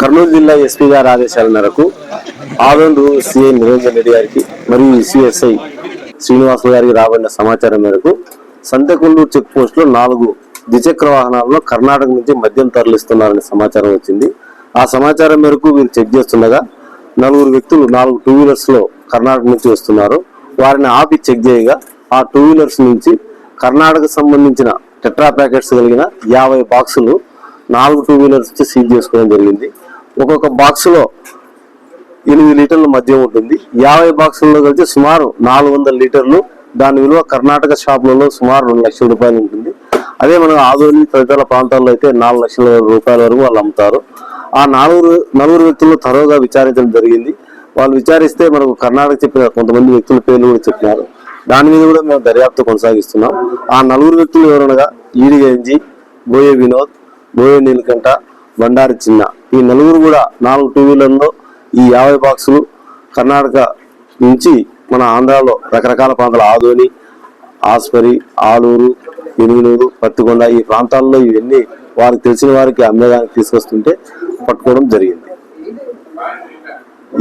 కర్నూలు జిల్లా ఎస్పీ గారి ఆదేశాల మేరకు ఆదోండు సిఐ నిరంజన్ రెడ్డి గారికి మరియు సిఎస్ఐ శ్రీనివాసులు గారికి రాబడిన సమాచారం మేరకు సంతకొండూరు చెక్ పోస్ట్లో నాలుగు ద్విచక్ర వాహనాల్లో కర్ణాటక నుంచి మద్యం తరలిస్తున్నారనే సమాచారం వచ్చింది. ఆ సమాచారం మేరకు వీరు చెక్ చేస్తుండగా నలుగురు వ్యక్తులు నాలుగు టూ వీలర్స్లో కర్ణాటక నుంచి వస్తున్నారు. వారిని ఆపి చెక్ చేయగా ఆ టూ వీలర్స్ నుంచి కర్ణాటక సంబంధించిన టెట్రా ప్యాకెట్స్ కలిగిన యాభై బాక్సులు నాలుగు టూ వీలర్స్ వచ్చి సీల్ చేసుకోవడం జరిగింది. ఒక్కొక్క బాక్స్లో ఎనిమిది లీటర్ల మద్యం ఉంటుంది. యాభై బాక్సుల్లో కలిసి సుమారు నాలుగు వందల లీటర్లు దాని విలువ కర్ణాటక షాపులలో సుమారు రెండు లక్షల రూపాయలు ఉంటుంది. అదే మన ఆదోని తదితర ప్రాంతాల్లో అయితే నాలుగు లక్షల రూపాయల వరకు వాళ్ళు అమ్ముతారు. ఆ నలుగురు నలుగురు వ్యక్తులను తరోగా విచారించడం జరిగింది. వాళ్ళు విచారిస్తే మనకు కర్ణాటక చెప్పిన కొంతమంది వ్యక్తుల పేర్లు కూడా చెప్పినారు. దాని మీద కూడా మేము దర్యాప్తు కొనసాగిస్తున్నాం. ఆ నలుగురు వ్యక్తులు ఎవరనగా ఈడి గంజి బోయే వినోద్ బోయే నీలకంఠ బండారి చిన్న. ఈ నలుగురు కూడా నాలుగు టూ వీలర్లో ఈ యాభై బాక్సులు కర్ణాటక నుంచి మన ఆంధ్రాలో రకరకాల ప్రాంతాలు ఆదోని ఆస్పరి ఆలూరు ఎనుగునూరు పత్తికొండ ఈ ప్రాంతాల్లో ఇవన్నీ వారికి తెలిసిన వారికి అమ్మేదానికి తీసుకొస్తుంటే పట్టుకోవడం జరిగింది.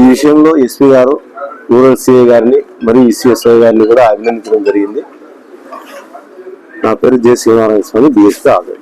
ఈ విషయంలో ఎస్పీ గారు రూరల్ సిఐ గారిని మరియు ఈసీఎస్ఐ గారిని కూడా అభినందించడం జరిగింది. నా పేరు జే శ్రీనారాయణ స్వామి బిఎస్పీ ఆదోని